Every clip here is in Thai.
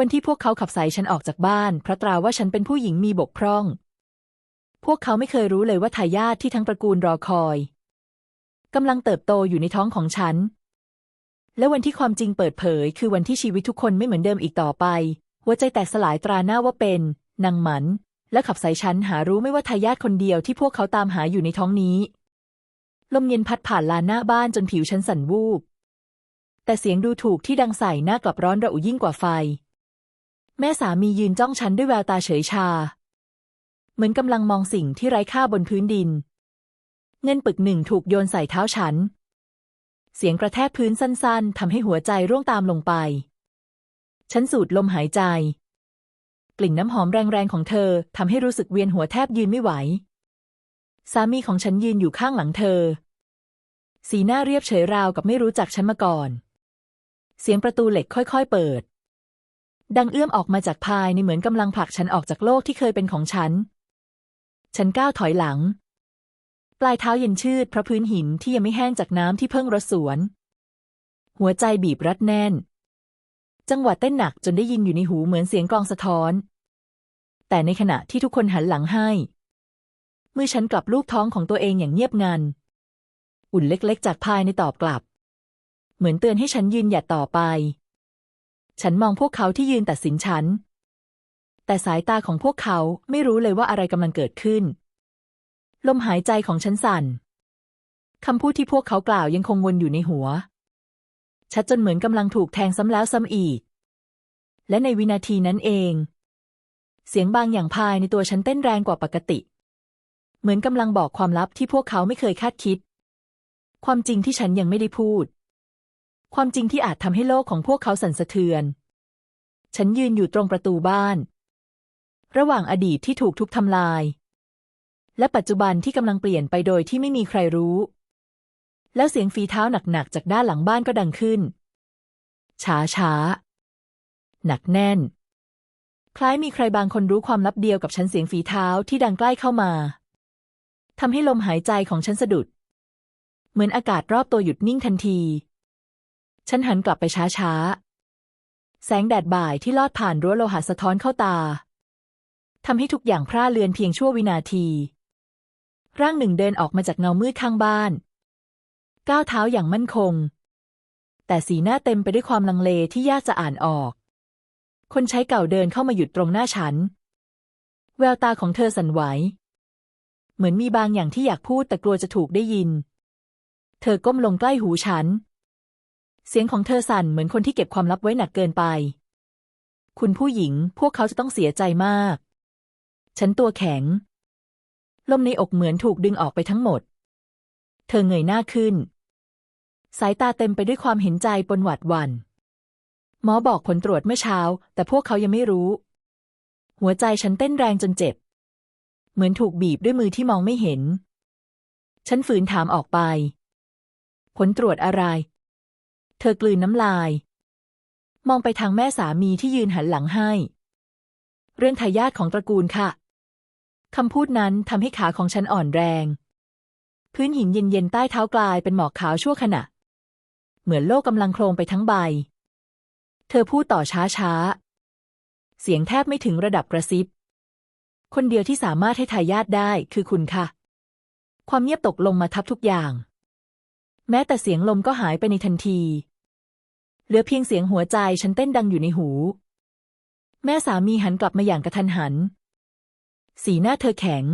วันที่พวกเขาขับสายฉันออกจากบ้าน เพราะตราว่าฉันเป็นผู้หญิงมีบกพร่อง พวกเขาไม่เคยรู้เลยว่าทายาทที่ทั้งตระกูลรอคอยกำลังเติบโตอยู่ในท้องของฉัน และวันที่ความจริงเปิดเผย คือวันที่ชีวิตทุกคนไม่เหมือนเดิมอีกต่อไป หัวใจแตกสลายตราหน้าว่าเป็นนางหมัน และขับสายฉันหารู้ไม่ว่าทายาทคนเดียวที่พวกเขาตามหาอยู่ในท้องนี้ ลมเย็นพัดผ่านลานหน้าบ้านจนผิวฉันสั่นวูบแต่เสียงดูถูกที่ดังใส่หน้ากลับร้อนระอุยิ่งกว่าไฟ แม่สามียืนจ้องฉันด้วยแววตาเฉยชา เหมือนกำลังมองสิ่งที่ไร้ค่าบนพื้นดิน เงินปึกหนึ่งถูกโยนใส่เท้าฉัน เสียงกระแทกพื้นสั้น ๆทำให้หัวใจร่วงตามลงไป ฉันสูดลมหายใจ กลิ่นน้ำหอมแรงๆของเธอทำให้รู้สึกเวียนหัวแทบยืนไม่ไหว สามีของฉันยืนอยู่ข้างหลังเธอ สีหน้าเรียบเฉยราวกับไม่รู้จักฉันมาก่อน เสียงประตูเหล็กค่อย ๆ เปิด ดังเอื้อมออกมาจากภายในเหมือนกำลังผลักฉันออกจากโลกที่เคยเป็นของฉัน ฉันก้าวถอยหลัง ปลายเท้าเย็นชืดเพราะพื้นหินที่ยังไม่แห้งจากน้ำที่เพิ่งรดสวน หัวใจบีบรัดแน่น จังหวะเต้นหนักจนได้ยินอยู่ในหูเหมือนเสียงกลองสะท้อน แต่ในขณะที่ทุกคนหันหลังให้ มือฉันกลับลูบท้องของตัวเองอย่างเงียบงัน อุ่นเล็กๆ จากภายในตอบกลับ เหมือนเตือนให้ฉันยืนหยัดต่อไป ฉันมองพวกเขาที่ยืนตัดสินฉัน แต่สายตาของพวกเขาไม่รู้เลยว่าอะไรกำลังเกิดขึ้น ลมหายใจของฉันสั่นคำพูดที่พวกเขากล่าวยังคงวนอยู่ในหัว ชัดจนเหมือนกำลังถูกแทงซ้ำแล้วซ้ำอีก และในวินาทีนั้นเอง เสียงบางอย่างภายในตัวฉันเต้นแรงกว่าปกติ เหมือนกำลังบอกความลับที่พวกเขาไม่เคยคาดคิด ความจริงที่ฉันยังไม่ได้พูด ความจริงที่อาจทำให้โลกของพวกเขาสั่นสะเทือน ฉันยืนอยู่ตรงประตูบ้าน ระหว่างอดีตที่ถูกทุบทำลาย และปัจจุบันที่กำลังเปลี่ยนไปโดยที่ไม่มีใครรู้ แล้วเสียงฝีเท้าหนักๆจากด้านหลังบ้านก็ดังขึ้น ช้าช้าๆหนักแน่น คล้ายมีใครบางคนรู้ความลับเดียวกับฉันเสียงฝีเท้าที่ดังใกล้เข้ามาทำให้ลมหายใจของฉันสะดุด เหมือนอากาศรอบตัวหยุดนิ่งทันที ฉันหันกลับไปช้าๆ แสงแดดบ่ายที่ลอดผ่านรั้วโลหะสะท้อนเข้าตาทำให้ทุกอย่างพร่าเลือนเพียงชั่ววินาที ร่างหนึ่งเดินออกมาจากเงามืดข้างบ้าน ก้าวเท้าอย่างมั่นคง แต่สีหน้าเต็มไปด้วยความลังเลที่ยากจะอ่านออก คนใช้เก่าเดินเข้ามาหยุดตรงหน้าฉัน แววตาของเธอสั่นไหว เหมือนมีบางอย่างที่อยากพูดแต่กลัวจะถูกได้ยิน เธอก้มลงใกล้หูฉัน เสียงของเธอสั่นเหมือนคนที่เก็บความลับไว้หนักเกินไป คุณผู้หญิง พวกเขาจะต้องเสียใจมาก ฉันตัวแข็ง ลมในอกเหมือนถูกดึงออกไปทั้งหมด เธอเงยหน้าขึ้น สายตาเต็มไปด้วยความเห็นใจปนหวาดหวัน่น หมอบอกผลตรวจเมื่อเช้า แต่พวกเขายังไม่รู้ หัวใจฉันเต้นแรงจนเจ็บ เหมือนถูกบีบด้วยมือที่มองไม่เห็น ฉันฝืนถามออกไป ผลตรวจอะไร เธอกลืนน้ำลาย มองไปทางแม่สามีที่ยืนหันหลังให้ เรื่องทายาทของตระกูลค่ะคำพูดนั้นทำให้ขาของฉันอ่อนแรง พื้นหินเย็นๆใต้เท้ากลายเป็นหมอกขาวชั่วขณะ เหมือนโลกกำลังโคลงไปทั้งใบ เธอพูดต่อช้าๆ เสียงแทบไม่ถึงระดับกระซิบ คนเดียวที่สามารถให้ทายาทได้คือคุณค่ะ ความเงียบตกลงมาทับทุกอย่าง แม้แต่เสียงลมก็หายไปในทันที เหลือเพียงเสียงหัวใจฉันเต้นดังอยู่ในหู แม่สามีหันกลับมาอย่างกระทันหัน สีหน้าเธอแข็ง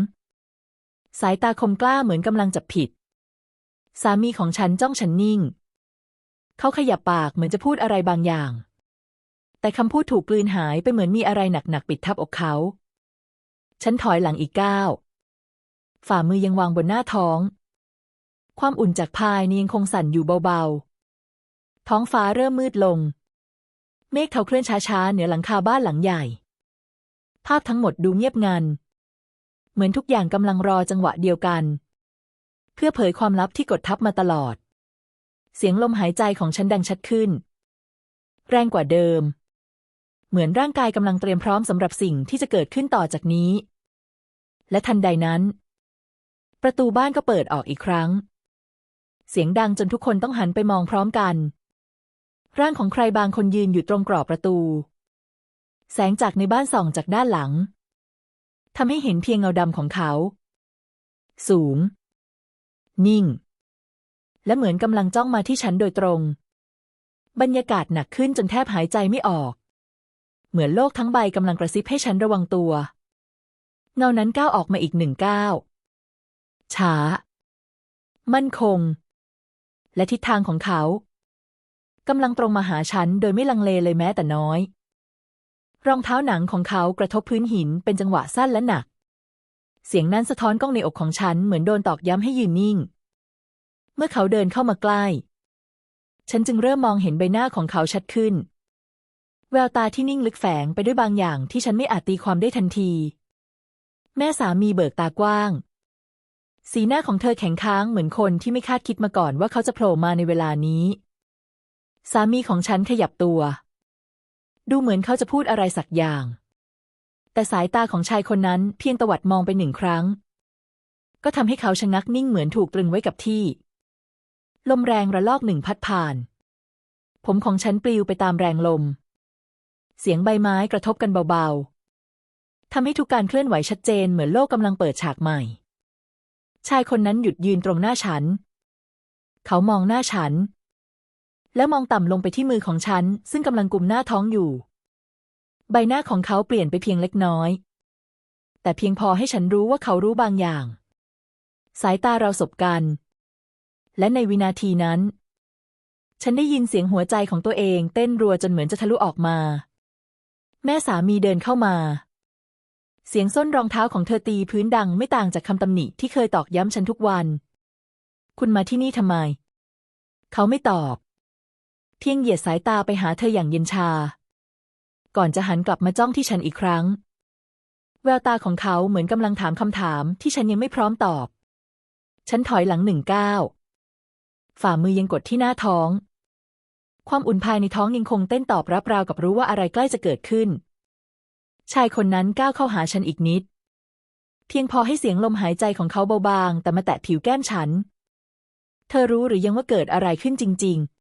สายตาคมกล้าเหมือนกำลังจับผิด สามีของฉันจ้องฉันนิ่ง เขาขยับปากเหมือนจะพูดอะไรบางอย่าง แต่คำพูดถูกกลืนหายไปเหมือนมีอะไรหนักๆปิดทับอกเขา ฉันถอยหลังอีกก้าวฝ่ามือยังวางบนหน้าท้อง ความอุ่นจากภายในยังคงสั่นอยู่เบาๆ ท้องฟ้าเริ่มมืดลง เมฆเทาเคลื่อนช้าๆ เหนือหลังคาบ้านหลังใหญ่ ภาพทั้งหมดดูเงียบงัน เหมือนทุกอย่างกำลังรอจังหวะเดียวกัน เพื่อเผยความลับที่กดทับมาตลอด เสียงลมหายใจของฉันดังชัดขึ้น แรงกว่าเดิม เหมือนร่างกายกำลังเตรียมพร้อมสำหรับสิ่งที่จะเกิดขึ้นต่อจากนี้ และทันใดนั้น ประตูบ้านก็เปิดออกอีกครั้งเสียงดังจนทุกคนต้องหันไปมองพร้อมกัน ร่างของใครบางคนยืนอยู่ตรงกรอบประตู แสงจากในบ้านส่องจากด้านหลังทำให้เห็นเพียงเงาดำของเขา สูง นิ่ง และเหมือนกำลังจ้องมาที่ฉันโดยตรง บรรยากาศหนักขึ้นจนแทบหายใจไม่ออก เหมือนโลกทั้งใบกำลังกระซิบให้ฉันระวังตัว เงานั้นก้าวออกมาอีกหนึ่งก้าวช้า มั่นคง และทิศทางของเขา กำลังตรงมาหาฉันโดยไม่ลังเลเลยแม้แต่น้อย รองเท้าหนังของเขากระทบพื้นหินเป็นจังหวะสั้นและหนัก เสียงนั้นสะท้อนกล้องในอกของฉันเหมือนโดนตอกย้ำให้ยืนนิ่ง เมื่อเขาเดินเข้ามาใกล้ ฉันจึงเริ่มมองเห็นใบหน้าของเขาชัดขึ้น แววตาที่นิ่งลึกแฝงไปด้วยบางอย่างที่ฉันไม่อาจตีความได้ทันที แม่สามีเบิกตากว้างสีหน้าของเธอแข็งค้างเหมือนคนที่ไม่คาดคิดมาก่อนว่าเขาจะโผล่มาในเวลานี้ สามีของฉันขยับตัว ดูเหมือนเขาจะพูดอะไรสักอย่าง แต่สายตาของชายคนนั้นเพียงตวัดมองไปหนึ่งครั้ง ก็ทำให้เขาชะงักนิ่งเหมือนถูกตรึงไว้กับที่ ลมแรงระลอกหนึ่งพัดผ่าน ผมของฉันปลิวไปตามแรงลม เสียงใบไม้กระทบกันเบาๆทำให้ทุกการเคลื่อนไหวชัดเจนเหมือนโลกกำลังเปิดฉากใหม่ ชายคนนั้นหยุดยืนตรงหน้าฉัน เขามองหน้าฉัน แล้วมองต่ำลงไปที่มือของฉัน ซึ่งกำลังกุมหน้าท้องอยู่ ใบหน้าของเขาเปลี่ยนไปเพียงเล็กน้อย แต่เพียงพอให้ฉันรู้ว่าเขารู้บางอย่าง สายตาเราสบกัน และในวินาทีนั้น ฉันได้ยินเสียงหัวใจของตัวเองเต้นรัวจนเหมือนจะทะลุออกมา แม่สามีเดินเข้ามา เสียงส้นรองเท้าของเธอตีพื้นดังไม่ต่างจากคำตำหนิที่เคยตอกย้ำฉันทุกวัน คุณมาที่นี่ทำไม เขาไม่ตอบ เพียงเหยียดสายตาไปหาเธออย่างเย็นชา ก่อนจะหันกลับมาจ้องที่ฉันอีกครั้ง แววตาของเขาเหมือนกำลังถามคำถามที่ฉันยังไม่พร้อมตอบ ฉันถอยหลังหนึ่งก้าวฝ่ามือยังกดที่หน้าท้อง ความอุ่นภายในท้องยังคงเต้นตอบรับราวกับรู้ว่าอะไรใกล้จะเกิดขึ้น ชายคนนั้นก้าวเข้าหาฉันอีกนิด เพียงพอให้เสียงลมหายใจของเขาเบาบาง แต่มาแตะผิวแก้มฉัน เธอรู้หรือยังว่าเกิดอะไรขึ้นจริง ๆ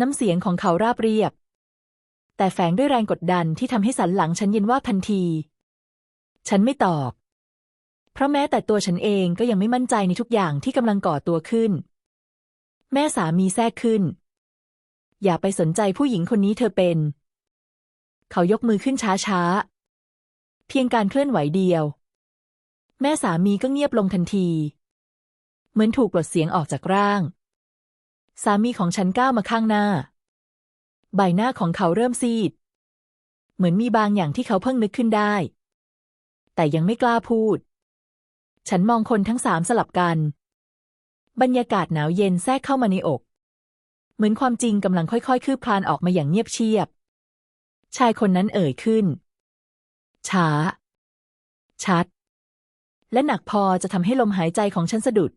น้ำเสียงของเขาราบเรียบ แต่แฝงด้วยแรงกดดันที่ทำให้สันหลังฉันเย็นว่าทันที ฉันไม่ตอบ เพราะแม้แต่ตัวฉันเองก็ยังไม่มั่นใจในทุกอย่างที่กำลังก่อตัวขึ้น แม่สามีแทรกขึ้น อย่าไปสนใจผู้หญิงคนนี้เธอเป็น เขายกมือขึ้นช้าๆ เพียงการเคลื่อนไหวเดียว แม่สามีก็เงียบลงทันที เหมือนถูกปลดเสียงออกจากร่าง สามีของฉันก้าวมาข้างหน้า ใบหน้าของเขาเริ่มซีด เหมือนมีบางอย่างที่เขาเพิ่งนึกขึ้นได้ แต่ยังไม่กล้าพูด ฉันมองคนทั้งสามสลับกัน บรรยากาศหนาวเย็นแทรกเข้ามาในอก เหมือนความจริงกำลังค่อยๆ คืบคลานออกมาอย่างเงียบเชียบ ชายคนนั้นเอ่ยขึ้น ช้า ชัด และหนักพอจะทำให้ลมหายใจของฉันสะดุด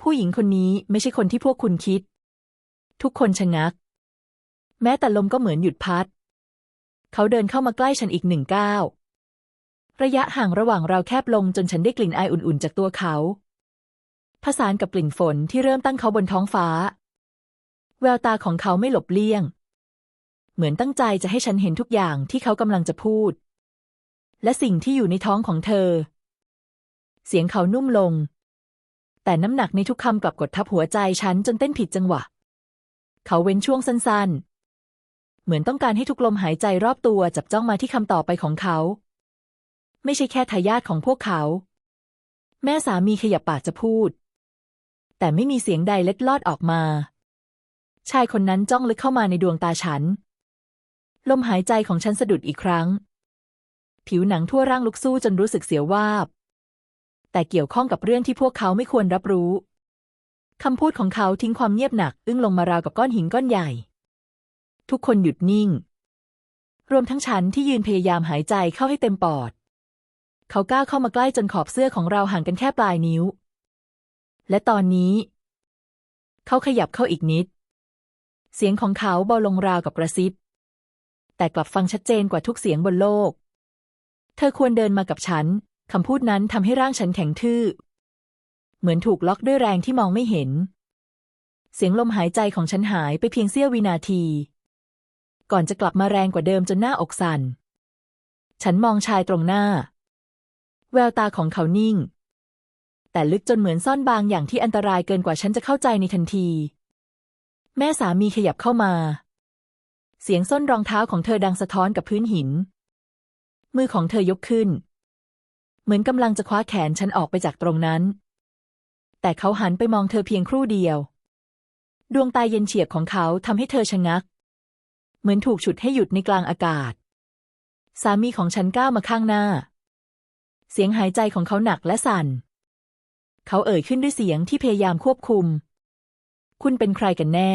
ผู้หญิงคนนี้ไม่ใช่คนที่พวกคุณคิด ทุกคนชะงัก แม้แต่ลมก็เหมือนหยุดพัด เขาเดินเข้ามาใกล้ฉันอีกหนึ่งก้าวระยะห่างระหว่างเราแคบลงจนฉันได้กลิ่นอายอุ่นๆจากตัวเขา ผสานกับกลิ่นฝนที่เริ่มตั้งเขาบนท้องฟ้า แววตาของเขาไม่หลบเลี่ยง เหมือนตั้งใจจะให้ฉันเห็นทุกอย่างที่เขากำลังจะพูด และสิ่งที่อยู่ในท้องของเธอ เสียงเขานุ่มลง แต่น้ำหนักในทุกคำกลับกดทับหัวใจฉันจนเต้นผิดจังหวะ เขาเว้นช่วงสั้นๆ เหมือนต้องการให้ทุกลมหายใจรอบตัวจับจ้องมาที่คำต่อไปของเขา ไม่ใช่แค่ทายาทของพวกเขา แม่สามีขยับปากจะพูด แต่ไม่มีเสียงใดเล็ดลอดออกมา ชายคนนั้นจ้องลึกเข้ามาในดวงตาฉัน ลมหายใจของฉันสะดุดอีกครั้ง ผิวหนังทั่วร่างลุกสู้จนรู้สึกเสียววาบ แต่เกี่ยวข้องกับเรื่องที่พวกเขาไม่ควรรับรู้คำพูดของเขาทิ้งความเงียบหนัก อึ้งลงมาราวกับก้อนหินก้อนใหญ่ ทุกคนหยุดนิ่ง รวมทั้งฉันที่ยืนพยายามหายใจเข้าให้เต็มปอด เขาก้าวเข้ามาใกล้จนขอบเสื้อของเราห่างกันแค่ปลายนิ้ว และตอนนี้ เขาขยับเข้าอีกนิด เสียงของเขาเบาลงราวกับกระซิบ แต่กลับฟังชัดเจนกว่าทุกเสียงบนโลก เธอควรเดินมากับฉัน คำพูดนั้นทำให้ร่างฉันแข็งทื่อ เหมือนถูกล็อกด้วยแรงที่มองไม่เห็น เสียงลมหายใจของฉันหายไปเพียงเสี้ยววินาที ก่อนจะกลับมาแรงกว่าเดิมจนหน้าอกสั่น ฉันมองชายตรงหน้า แววตาของเขานิ่ง แต่ลึกจนเหมือนซ่อนบางอย่างที่อันตรายเกินกว่าฉันจะเข้าใจในทันที แม่สามีขยับเข้ามา เสียงส้นรองเท้าของเธอดังสะท้อนกับพื้นหิน มือของเธอยกขึ้น เหมือนกำลังจะคว้าแขนฉันออกไปจากตรงนั้น แต่เขาหันไปมองเธอเพียงครู่เดียว ดวงตาเย็นเฉียบของเขาทำให้เธอชะงัก เหมือนถูกฉุดให้หยุดในกลางอากาศ สามีของฉันก้าวมาข้างหน้า เสียงหายใจของเขาหนักและสั่น เขาเอ่ยขึ้นด้วยเสียงที่พยายามควบคุม คุณเป็นใครกันแน่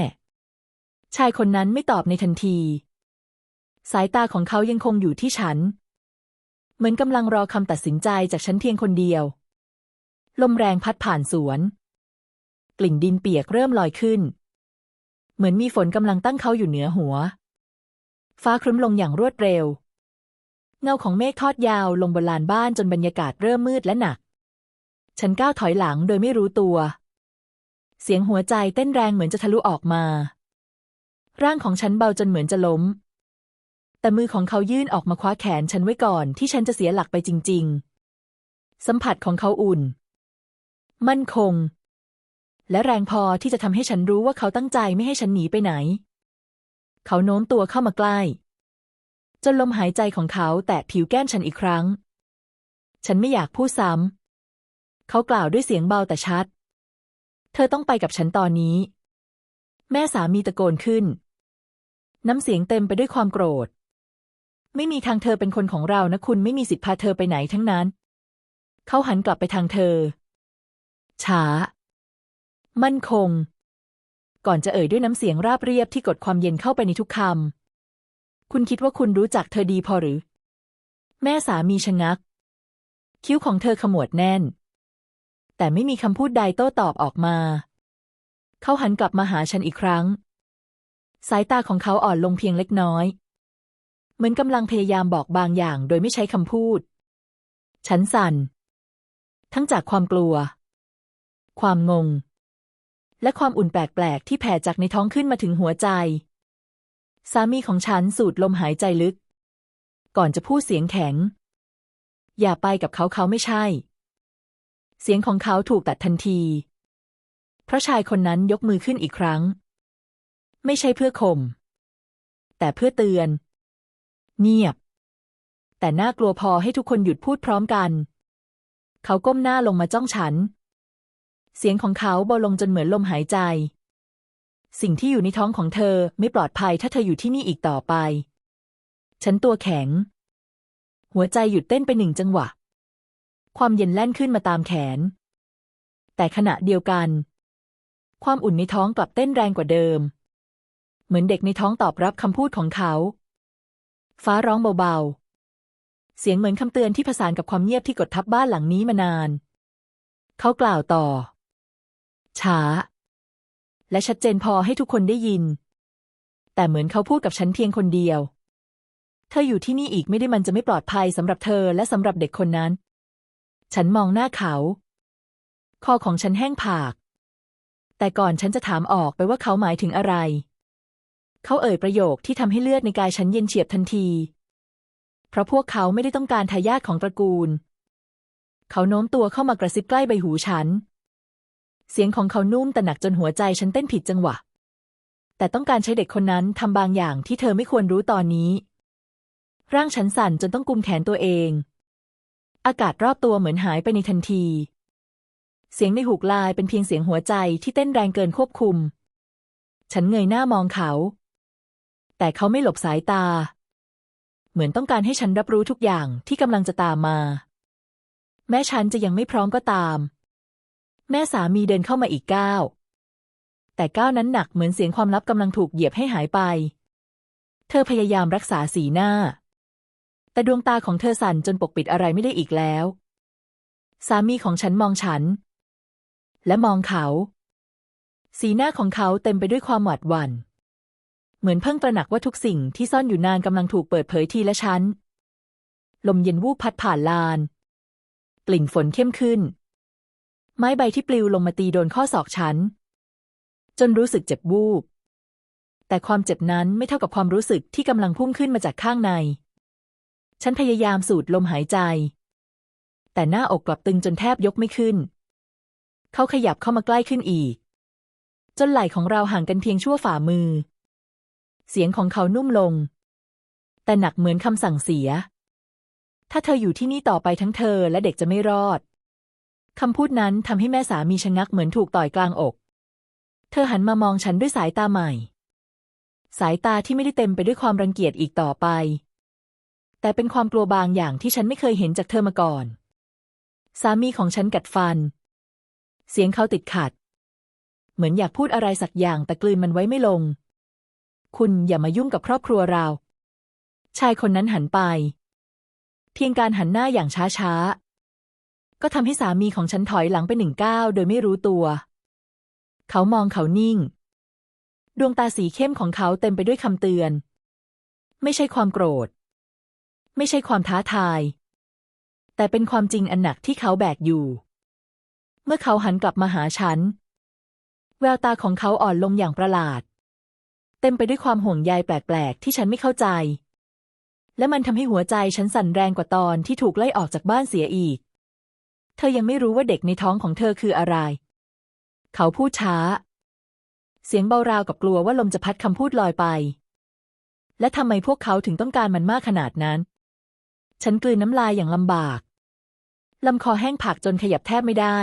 ชายคนนั้นไม่ตอบในทันที สายตาของเขายังคงอยู่ที่ฉัน เหมือนกำลังรอคำตัดสินใจจากฉันเพียงคนเดียว ลมแรงพัดผ่านสวน กลิ่นดินเปียกเริ่มลอยขึ้น เหมือนมีฝนกำลังตั้งเขาอยู่เหนือหัว ฟ้าครึ้มลงอย่างรวดเร็ว เงาของเมฆทอดยาวลงบนลานบ้านจนบรรยากาศเริ่มมืดและหนัก ฉันก้าวถอยหลังโดยไม่รู้ตัว เสียงหัวใจเต้นแรงเหมือนจะทะลุออกมา ร่างของฉันเบาจนเหมือนจะล้ม แต่มือของเขายื่นออกมาคว้าแขนฉันไว้ก่อนที่ฉันจะเสียหลักไปจริง ๆ สัมผัสของเขาอุ่น มั่นคง และแรงพอที่จะทำให้ฉันรู้ว่าเขาตั้งใจไม่ให้ฉันหนีไปไหน เขาโน้มตัวเข้ามาใกล้ จนลมหายใจของเขาแตะผิวแก้มฉันอีกครั้ง ฉันไม่อยากพูดซ้ำเขากล่าวด้วยเสียงเบาแต่ชัด เธอต้องไปกับฉันตอนนี้ แม่สามีตะโกนขึ้น น้ำเสียงเต็มไปด้วยความโกรธ ไม่มีทางเธอเป็นคนของเรานะคุณไม่มีสิทธิ์พาเธอไปไหนทั้งนั้น เขาหันกลับไปทางเธอ ช้า มั่นคง ก่อนจะเอ่ยด้วยน้ำเสียงราบเรียบที่กดความเย็นเข้าไปในทุกคำ คุณคิดว่าคุณรู้จักเธอดีพอหรือ แม่สามีชะงัก คิ้วของเธอขมวดแน่น แต่ไม่มีคำพูดใดโต้ตอบออกมา เขาหันกลับมาหาฉันอีกครั้ง สายตาของเขาอ่อนลงเพียงเล็กน้อย เหมือนกำลังพยายามบอกบางอย่างโดยไม่ใช้คำพูด ฉันสั่น ทั้งจากความกลัว ความงง และความอุ่นแปลกๆ ที่แผ่จากในท้องขึ้นมาถึงหัวใจ สามีของฉันสูดลมหายใจลึก ก่อนจะพูดเสียงแข็ง อย่าไปกับเขาเขาไม่ใช่ เสียงของเขาถูกตัดทันที เพราะชายคนนั้นยกมือขึ้นอีกครั้ง ไม่ใช่เพื่อข่มแต่เพื่อเตือน เงียบ แต่น่ากลัวพอให้ทุกคนหยุดพูดพร้อมกัน เขาก้มหน้าลงมาจ้องฉัน เสียงของเขาเบาลงจนเหมือนลมหายใจ สิ่งที่อยู่ในท้องของเธอไม่ปลอดภัยถ้าเธออยู่ที่นี่อีกต่อไป ฉันตัวแข็ง หัวใจหยุดเต้นไปหนึ่งจังหวะ ความเย็นแล่นขึ้นมาตามแขน แต่ขณะเดียวกัน ความอุ่นในท้องกลับเต้นแรงกว่าเดิม เหมือนเด็กในท้องตอบรับคำพูดของเขา ฟ้าร้องเบาๆ เสียงเหมือนคำเตือนที่ผสานกับความเงียบที่กดทับบ้านหลังนี้มานาน เขากล่าวต่อ ช้า และชัดเจนพอให้ทุกคนได้ยิน แต่เหมือนเขาพูดกับฉันเพียงคนเดียว เธออยู่ที่นี่อีกไม่ได้มันจะไม่ปลอดภัยสำหรับเธอและสำหรับเด็กคนนั้น ฉันมองหน้าเขา คอของฉันแห้งผาก แต่ก่อนฉันจะถามออกไปว่าเขาหมายถึงอะไร เขาเอ่ยประโยคที่ทำให้เลือดในกายฉันเย็นเฉียบทันที เพราะพวกเขาไม่ได้ต้องการทายาทของตระกูล เขาโน้มตัวเข้ามากระซิบใกล้ใบหูฉัน เสียงของเขานุ่มแต่หนักจนหัวใจฉันเต้นผิดจังหวะ แต่ต้องการใช้เด็กคนนั้นทำบางอย่างที่เธอไม่ควรรู้ตอนนี้ ร่างฉันสั่นจนต้องกุมแขนตัวเอง อากาศรอบตัวเหมือนหายไปในทันที เสียงในหูกลายเป็นเพียงเสียงหัวใจที่เต้นแรงเกินควบคุมฉันเงยหน้ามองเขา แต่เขาไม่หลบสายตา เหมือนต้องการให้ฉันรับรู้ทุกอย่างที่กำลังจะตามมา แม้ฉันจะยังไม่พร้อมก็ตาม แม่สามีเดินเข้ามาอีกก้าวแต่ก้าวนั้นหนักเหมือนเสียงความลับกำลังถูกเหยียบให้หายไป เธอพยายามรักษาสีหน้า แต่ดวงตาของเธอสั่นจนปกปิดอะไรไม่ได้อีกแล้ว สามีของฉันมองฉัน และมองเขา สีหน้าของเขาเต็มไปด้วยความหวาดหวัน่น เหมือนเพิ่งตระหนักว่าทุกสิ่งที่ซ่อนอยู่นานกำลังถูกเปิดเผยทีละชั้น ลมเย็นวูบพัดผ่านลาน กลิ่นฝนเข้มขึ้น ไม้ใบที่ปลิวลงมาตีโดนข้อศอกฉัน จนรู้สึกเจ็บวูบ แต่ความเจ็บนั้นไม่เท่ากับความรู้สึกที่กำลังพุ่งขึ้นมาจากข้างใน ฉันพยายามสูดลมหายใจ แต่หน้าอกกลับตึงจนแทบยกไม่ขึ้น เขาขยับเข้ามาใกล้ขึ้นอีกจนไหล่ของเราห่างกันเพียงชั่วฝ่ามือ เสียงของเขานุ่มลง แต่หนักเหมือนคำสั่งเสีย ถ้าเธออยู่ที่นี่ต่อไปทั้งเธอและเด็กจะไม่รอดคำพูดนั้นทำให้แม่สามีชะงักเหมือนถูกต่อยกลางอก เธอหันมามองฉันด้วยสายตาใหม่ สายตาที่ไม่ได้เต็มไปด้วยความรังเกียจอีกต่อไป แต่เป็นความกลัวบางอย่างที่ฉันไม่เคยเห็นจากเธอมาก่อน สามีของฉันกัดฟัน เสียงเขาติดขัด เหมือนอยากพูดอะไรสักอย่างแต่กลืนมันไว้ไม่ลง คุณอย่ามายุ่งกับครอบครัวเรา ชายคนนั้นหันไป เพียงการหันหน้าอย่างช้าๆ ก็ทำให้สามีของฉันถอยหลังไปหนึ่งก้าวโดยไม่รู้ตัว เขามองเขานิ่ง ดวงตาสีเข้มของเขาเต็มไปด้วยคำเตือน ไม่ใช่ความโกรธ ไม่ใช่ความท้าทาย แต่เป็นความจริงอันหนักที่เขาแบกอยู่ เมื่อเขาหันกลับมาหาฉัน แววตาของเขาอ่อนลงอย่างประหลาด เต็มไปด้วยความห่วงใยแปลกๆ ที่ฉันไม่เข้าใจ และมันทำให้หัวใจฉันสั่นแรงกว่าตอนที่ถูกไล่ออกจากบ้านเสียอีก เธอยังไม่รู้ว่าเด็กในท้องของเธอคืออะไร เขาพูดช้า เสียงเบาราวกับกลัวว่าลมจะพัดคำพูดลอยไป และทำไมพวกเขาถึงต้องการมันมากขนาดนั้น ฉันกลืนน้ำลายอย่างลำบากลำคอแห้งผากจนขยับแทบไม่ได้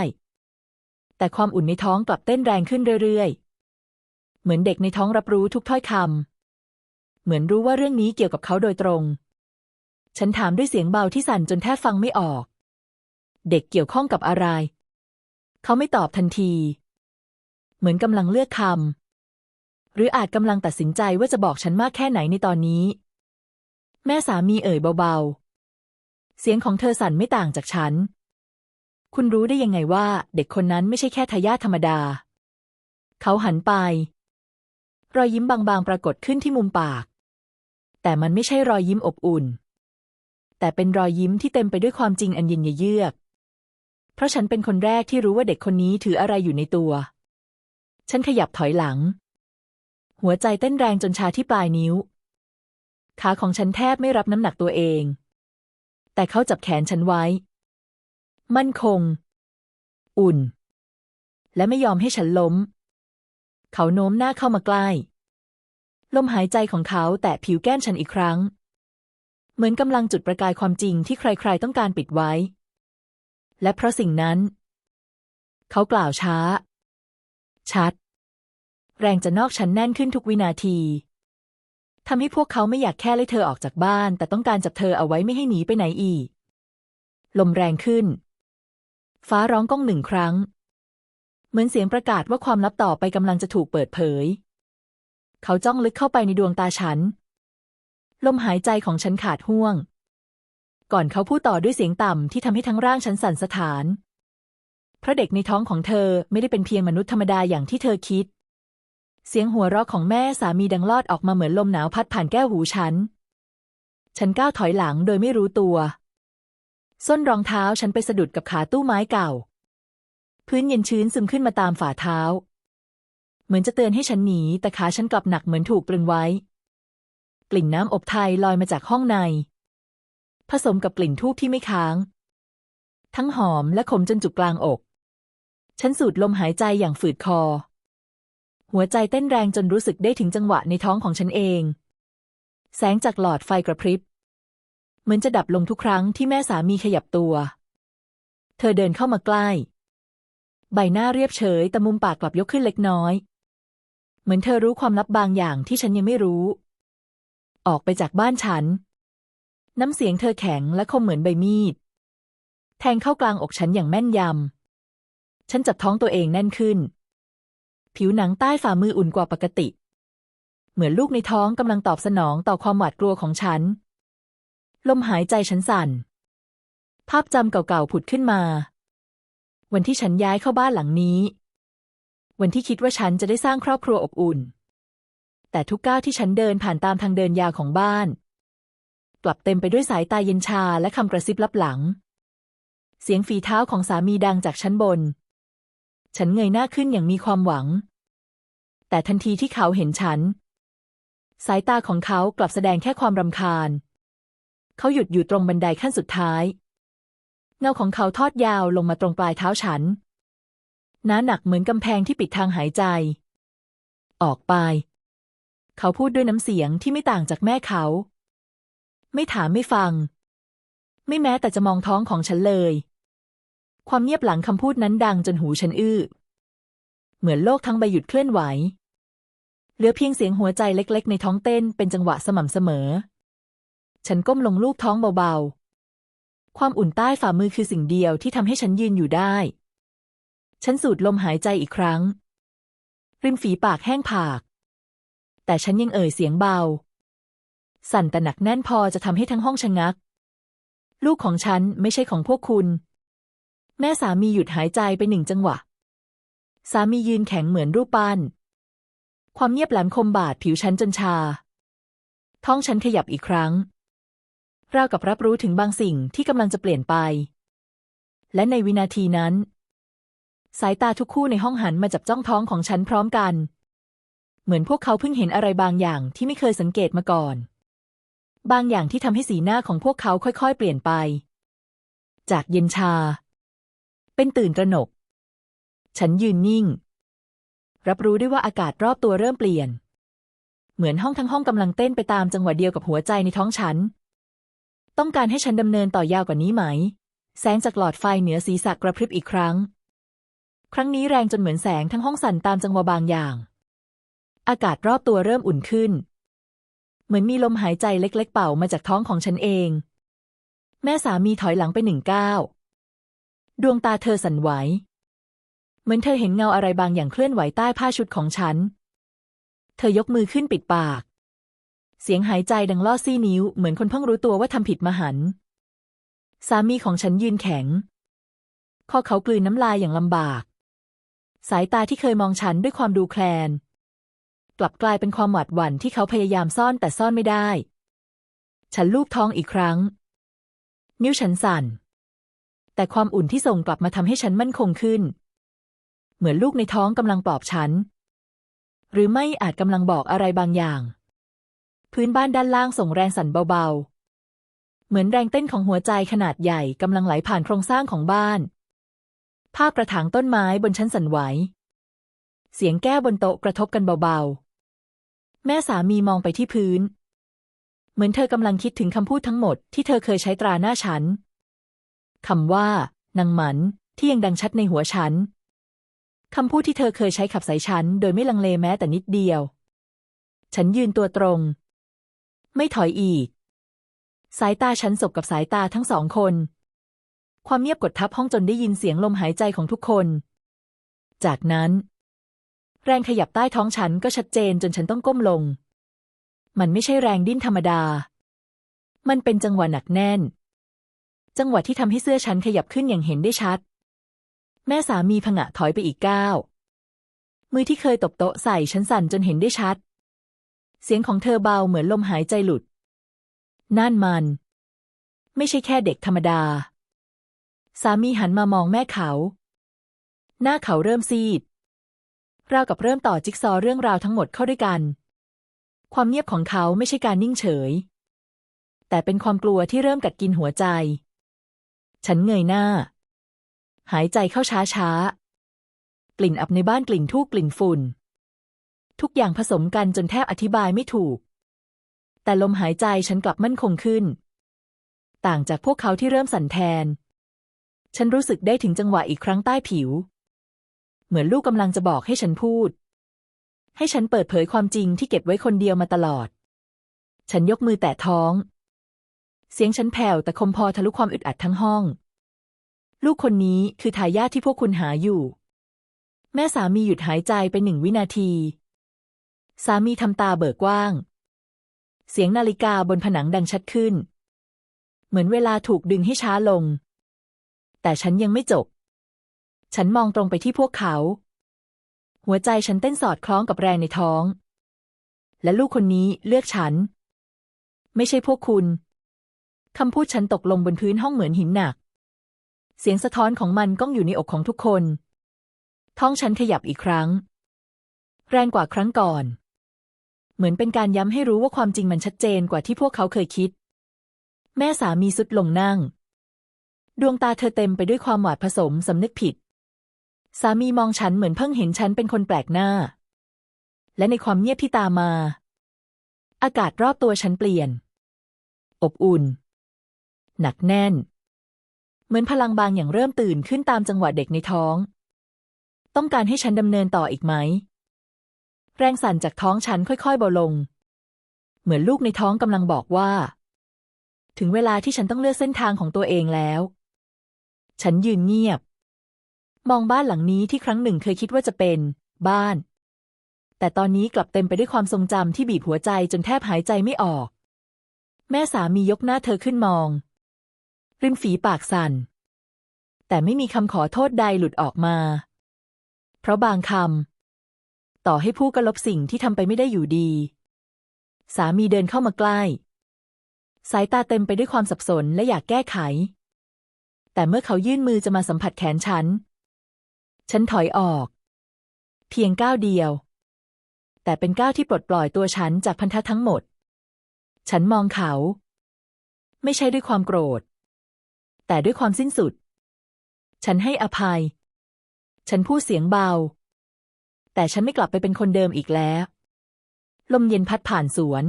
แต่ความอุ่นในท้องกลับเต้นแรงขึ้นเรื่อยๆ เหมือนเด็กในท้องรับรู้ทุกถ้อยคำ เหมือนรู้ว่าเรื่องนี้เกี่ยวกับเขาโดยตรง ฉันถามด้วยเสียงเบาที่สั่นจนแทบฟังไม่ออก เด็กเกี่ยวข้องกับอะไร เขาไม่ตอบทันที เหมือนกำลังเลือกคำ หรืออาจกำลังตัดสินใจว่าจะบอกฉันมากแค่ไหนในตอนนี้ แม่สามีเอ่ยเบาๆ เสียงของเธอสั่นไม่ต่างจากฉัน คุณรู้ได้ยังไงว่า เด็กคนนั้นไม่ใช่แค่ทายาทธรรมดา เขาหันไป รอยยิ้มบางๆ ปรากฏขึ้นที่มุมปาก แต่มันไม่ใช่รอยยิ้มอบอุ่น แต่เป็นรอยยิ้มที่เต็มไปด้วยความจริงอันเย็นเยือก เพราะฉันเป็นคนแรกที่รู้ว่าเด็กคนนี้ถืออะไรอยู่ในตัว ฉันขยับถอยหลัง หัวใจเต้นแรงจนชาที่ปลายนิ้ว ขาของฉันแทบไม่รับน้ำหนักตัวเอง แต่เขาจับแขนฉันไว้ มั่นคง อุ่น และไม่ยอมให้ฉันล้ม เขาโน้มหน้าเข้ามาใกล้ ลมหายใจของเขาแตะผิวแก้มฉันอีกครั้ง เหมือนกำลังจุดประกายความจริงที่ใครๆต้องการปิดไว้ และเพราะสิ่งนั้น เขากล่าวช้า ชัด แรงจะนอกฉันแน่นขึ้นทุกวินาทีทำให้พวกเขาไม่อยากแค่ไล่เธอออกจากบ้าน แต่ต้องการจับเธอเอาไว้ไม่ให้หนีไปไหนอีก ลมแรงขึ้น ฟ้าร้องก้องหนึ่งครั้ง เหมือนเสียงประกาศว่าความลับต่อไปกำลังจะถูกเปิดเผย เขาจ้องลึกเข้าไปในดวงตาฉัน ลมหายใจของฉันขาดห่วง ก่อนเขาพูดต่อด้วยเสียงต่ำที่ทำให้ทั้งร่างฉันสั่นสะท้านพระเด็กในท้องของเธอไม่ได้เป็นเพียงมนุษย์ธรรมดาอย่างที่เธอคิด เสียงหัวเราะของแม่สามีดังลอดออกมาเหมือนลมหนาวพัดผ่านแก้วหูฉัน ฉันก้าวถอยหลังโดยไม่รู้ตัว ส้นรองเท้าฉันไปสะดุดกับขาตู้ไม้เก่า พื้นเย็นชื้นซึมขึ้นมาตามฝ่าเท้า เหมือนจะเตือนให้ฉันหนี แต่ขาฉันกลับหนักเหมือนถูกตรึงไว้ กลิ่นน้ำอบไทยลอยมาจากห้องใน ผสมกับกลิ่นทูบที่ไม่ค้าง ทั้งหอมและขมจนจุกกลางอก ฉันสูดลมหายใจอย่างฝืดคอ หัวใจเต้นแรงจนรู้สึกได้ถึงจังหวะในท้องของฉันเอง แสงจากหลอดไฟกระพริบ เหมือนจะดับลงทุกครั้งที่แม่สามีขยับตัว เธอเดินเข้ามาใกล้ ใบหน้าเรียบเฉยแต่มุมปากกลับยกขึ้นเล็กน้อย เหมือนเธอรู้ความลับบางอย่างที่ฉันยังไม่รู้ ออกไปจากบ้านฉัน น้ำเสียงเธอแข็งและคมเหมือนใบมีด แทงเข้ากลางอกฉันอย่างแม่นยำ ฉันจับท้องตัวเองแน่นขึ้น ผิวหนังใต้ฝ่ามืออุ่นกว่าปกติ เหมือนลูกในท้องกำลังตอบสนองต่อความหวาดกลัวของฉัน ลมหายใจฉันสั่น ภาพจำเก่าๆผุดขึ้นมา วันที่ฉันย้ายเข้าบ้านหลังนี้ วันที่คิดว่าฉันจะได้สร้างครอบครัวอบอุ่น แต่ทุกก้าวที่ฉันเดินผ่านตามทางเดินยาวของบ้าน กลับเต็มไปด้วยสายตาเย็นชาและคำกระซิบลับหลัง เสียงฝีเท้าของสามีดังจากชั้นบน ฉันเงยหน้าขึ้นอย่างมีความหวัง แต่ทันทีที่เขาเห็นฉัน สายตาของเขากลับแสดงแค่ความรำคาญ เขาหยุดอยู่ตรงบันไดขั้นสุดท้าย เงาของเขาทอดยาวลงมาตรงปลายเท้าฉันหนาหนักเหมือนกำแพงที่ปิดทางหายใจ ออกไป เขาพูดด้วยน้ำเสียงที่ไม่ต่างจากแม่เขา ไม่ถามไม่ฟัง ไม่แม้แต่จะมองท้องของฉันเลย ความเงียบหลังคำพูดนั้นดังจนหูฉันอื้อ เหมือนโลกทั้งใบหยุดเคลื่อนไหว เหลือเพียงเสียงหัวใจเล็ก ๆ ในท้องเต้นเป็นจังหวะสม่ำเสมอ ฉันก้มลงลูบท้องเบาๆ ความอุ่นใต้ฝ่ามือคือสิ่งเดียวที่ทำให้ฉันยืนอยู่ได้ ฉันสูดลมหายใจอีกครั้ง ริมฝีปากแห้งผาก แต่ฉันยังเอ่ยเสียงเบา สั่นแต่หนักแน่นพอจะทำให้ทั้งห้องชะงัก ลูกของฉันไม่ใช่ของพวกคุณ แม่สามีหยุดหายใจไปหนึ่งจังหวะ สามียืนแข็งเหมือนรูปปั้น ความเงียบแหลมคมบาดผิวฉันจนชา ท้องฉันขยับอีกครั้ง ราวกับรับรู้ถึงบางสิ่งที่กำลังจะเปลี่ยนไป และในวินาทีนั้น สายตาทุกคู่ในห้องหันมาจับจ้องท้องของฉันพร้อมกัน เหมือนพวกเขาเพิ่งเห็นอะไรบางอย่างที่ไม่เคยสังเกตมาก่อน บางอย่างที่ทำให้สีหน้าของพวกเขาค่อยๆ เปลี่ยนไป จากเย็นชา เป็นตื่นตระหนก ฉันยืนนิ่ง รับรู้ได้ว่าอากาศรอบตัวเริ่มเปลี่ยนเหมือนห้องทั้งห้องกำลังเต้นไปตามจังหวะเดียวกับหัวใจในท้องฉัน ต้องการให้ฉันดำเนินต่อยาวกว่านี้ไหม แสงจากหลอดไฟเหนือศีรษะกระพริบอีกครั้ง ครั้งนี้แรงจนเหมือนแสงทั้งห้องสั่นตามจังหวะบางอย่าง อากาศรอบตัวเริ่มอุ่นขึ้น เหมือนมีลมหายใจเล็ก ๆ เป่ามาจากท้องของฉันเอง แม่สามีถอยหลังไปหนึ่งก้าวดวงตาเธอสั่นไหว เหมือนเธอเห็นเงาอะไรบางอย่างเคลื่อนไหวใต้ผ้าชุดของฉัน เธอยกมือขึ้นปิดปาก เสียงหายใจดังล่อซี่นิ้ว เหมือนคนเพิ่งรู้ตัวว่าทำผิดมหัน สามีของฉันยืนแข็งคอเขากลืนน้ำลายอย่างลำบาก สายตาที่เคยมองฉันด้วยความดูแคลน กลับกลายเป็นความหวาดหวั่นที่เขาพยายามซ่อนแต่ซ่อนไม่ได้ ฉันลูบท้องอีกครั้ง นิ้วฉันสั่น แต่ความอุ่นที่ส่งกลับมาทำให้ฉันมั่นคงขึ้น เหมือนลูกในท้องกำลังปลอบฉัน หรือไม่อาจกำลังบอกอะไรบางอย่าง พื้นบ้านด้านล่างส่งแรงสั่นเบาๆ เหมือนแรงเต้นของหัวใจขนาดใหญ่กำลังไหลผ่านโครงสร้างของบ้าน ภาพกระถางต้นไม้บนชั้นสั่นไหว เสียงแก้วบนโต๊ะกระทบกันเบาๆ แม่สามีมองไปที่พื้น เหมือนเธอกำลังคิดถึงคำพูดทั้งหมดที่เธอเคยใช้ตราหน้าฉันคำว่านางหมันที่ยังดังชัดในหัวฉันคำพูดที่เธอเคยใช้ขับสายฉัน โดยไม่ลังเลแม้แต่นิดเดียว ฉันยืนตัวตรง ไม่ถอยอีก สายตาฉันสบกับสายตาทั้งสองคน ความเงียบกดทับห้องจนได้ยินเสียงลมหายใจของทุกคน จากนั้น แรงขยับใต้ท้องฉันก็ชัดเจนจนฉันต้องก้มลง มันไม่ใช่แรงดิ้นธรรมดา มันเป็นจังหวะหนักแน่น จังหวะที่ทำให้เสื้อฉันขยับขึ้นอย่างเห็นได้ชัด แม่สามีผงะถอยไปอีกก้าวมือที่เคยตบโต๊ะใส่ฉันสั่นจนเห็นได้ชัด เสียงของเธอเบาเหมือนลมหายใจหลุด นั่นมัน ไม่ใช่แค่เด็กธรรมดา สามีหันมามองแม่เขา หน้าเขาเริ่มซีด ราวกับเริ่มต่อจิ๊กซอว์เรื่องราวทั้งหมดเข้าด้วยกัน ความเงียบของเขาไม่ใช่การนิ่งเฉย แต่เป็นความกลัวที่เริ่มกัดกินหัวใจ ฉันเงยหน้า หายใจเข้าช้าๆกลิ่นอับในบ้านกลิ่นทูกกลิ่นฝุ่น ทุกอย่างผสมกันจนแทบอธิบายไม่ถูก แต่ลมหายใจฉันกลับมั่นคงขึ้น ต่างจากพวกเขาที่เริ่มสั่นแทน ฉันรู้สึกได้ถึงจังหวะอีกครั้งใต้ผิว เหมือนลูกกำลังจะบอกให้ฉันพูด ให้ฉันเปิดเผยความจริงที่เก็บไว้คนเดียวมาตลอด ฉันยกมือแตะท้อง เสียงฉันแผ่วแต่คมพอทะลุความอึดอัดทั้งห้อง ลูกคนนี้คือทายาทที่พวกคุณหาอยู่แม่สามีหยุดหายใจไปหนึ่งวินาที สามีทำตาเบิกกว้าง เสียงนาฬิกาบนผนังดังชัดขึ้น เหมือนเวลาถูกดึงให้ช้าลง แต่ฉันยังไม่จบ ฉันมองตรงไปที่พวกเขา หัวใจฉันเต้นสอดคล้องกับแรงในท้อง และลูกคนนี้เลือกฉัน ไม่ใช่พวกคุณคำพูดฉันตกลงบนพื้นห้องเหมือนหินหนัก เสียงสะท้อนของมันก้องอยู่ในอกของทุกคน ท้องฉันขยับอีกครั้ง แรงกว่าครั้งก่อน เหมือนเป็นการย้ำให้รู้ว่าความจริงมันชัดเจนกว่าที่พวกเขาเคยคิด แม่สามีสุดลงนั่ง ดวงตาเธอเต็มไปด้วยความหวาดผสมสำนึกผิด สามีมองฉันเหมือนเพิ่งเห็นฉันเป็นคนแปลกหน้า และในความเงียบที่ตามมา อากาศรอบตัวฉันเปลี่ยน อบอุ่น หนักแน่น เหมือนพลังบางอย่างเริ่มตื่นขึ้นตามจังหวะเด็กในท้อง ต้องการให้ฉันดำเนินต่ออีกไหม แรงสั่นจากท้องฉันค่อยๆเบาลง เหมือนลูกในท้องกำลังบอกว่า ถึงเวลาที่ฉันต้องเลือกเส้นทางของตัวเองแล้ว ฉันยืนเงียบ มองบ้านหลังนี้ที่ครั้งหนึ่งเคยคิดว่าจะเป็น บ้าน แต่ตอนนี้กลับเต็มไปด้วยความทรงจำที่บีบหัวใจจนแทบหายใจไม่ออก แม่สามียกหน้าเธอขึ้นมอง ริมฝีปากสั่น แต่ไม่มีคำขอโทษใดหลุดออกมา เพราะบางคำ ต่อให้ผู้ก็ลบสิ่งที่ทำไปไม่ได้อยู่ดี สามีเดินเข้ามาใกล้ สายตาเต็มไปด้วยความสับสนและอยากแก้ไข แต่เมื่อเขายื่นมือจะมาสัมผัสแขนฉัน ฉันถอยออก เพียงก้าวเดียว แต่เป็นก้าวที่ปลดปล่อยตัวฉันจากพันธะทั้งหมด ฉันมองเขา ไม่ใช่ด้วยความโกรธ แต่ด้วยความสิ้นสุด ฉันให้อภัย ฉันพูดเสียงเบา แต่ฉันไม่กลับไปเป็นคนเดิมอีกแล้ว ลมเย็นพัดผ่านสวน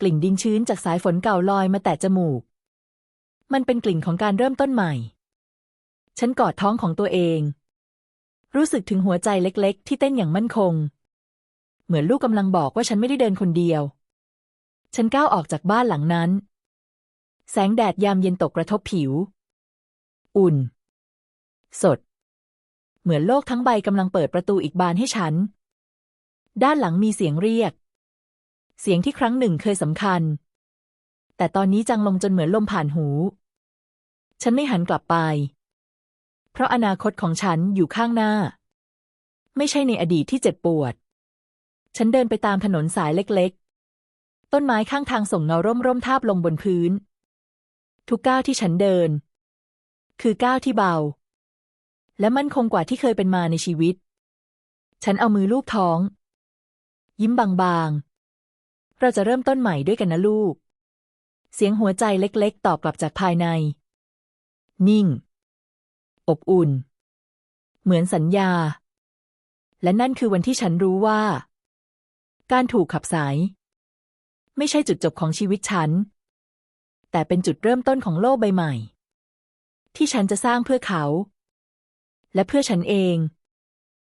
กลิ่นดินชื้นจากสายฝนเก่าลอยมาแตะจมูก มันเป็นกลิ่นของการเริ่มต้นใหม่ ฉันกอดท้องของตัวเอง รู้สึกถึงหัวใจเล็ก ๆ ที่เต้นอย่างมั่นคง เหมือนลูกกำลังบอกว่าฉันไม่ได้เดินคนเดียว ฉันก้าวออกจากบ้านหลังนั้น แสงแดดยามเย็นตกกระทบผิว อุ่น สด เหมือนโลกทั้งใบกำลังเปิดประตูอีกบานให้ฉัน ด้านหลังมีเสียงเรียก เสียงที่ครั้งหนึ่งเคยสำคัญ แต่ตอนนี้จังลงจนเหมือนลมผ่านหู ฉันไม่หันกลับไป เพราะอนาคตของฉันอยู่ข้างหน้า ไม่ใช่ในอดีตที่เจ็บปวด ฉันเดินไปตามถนนสายเล็กๆ ต้นไม้ข้างทางส่งเงาร่มร่มทาบลงบนพื้น ทุกก้าวที่ฉันเดิน คือก้าวที่เบา และมั่นคงกว่าที่เคยเป็นมาในชีวิต ฉันเอามือลูบท้อง ยิ้มบางๆ เราจะเริ่มต้นใหม่ด้วยกันนะลูก เสียงหัวใจเล็กๆ ตอบกลับจากภายใน นิ่ง อบอุ่น เหมือนสัญญา และนั่นคือวันที่ฉันรู้ว่า การถูกขับสาย ไม่ใช่จุดจบของชีวิตฉัน แต่เป็นจุดเริ่มต้นของโลกใบใหม่ ที่ฉันจะสร้างเพื่อเขา และเพื่อฉันเอง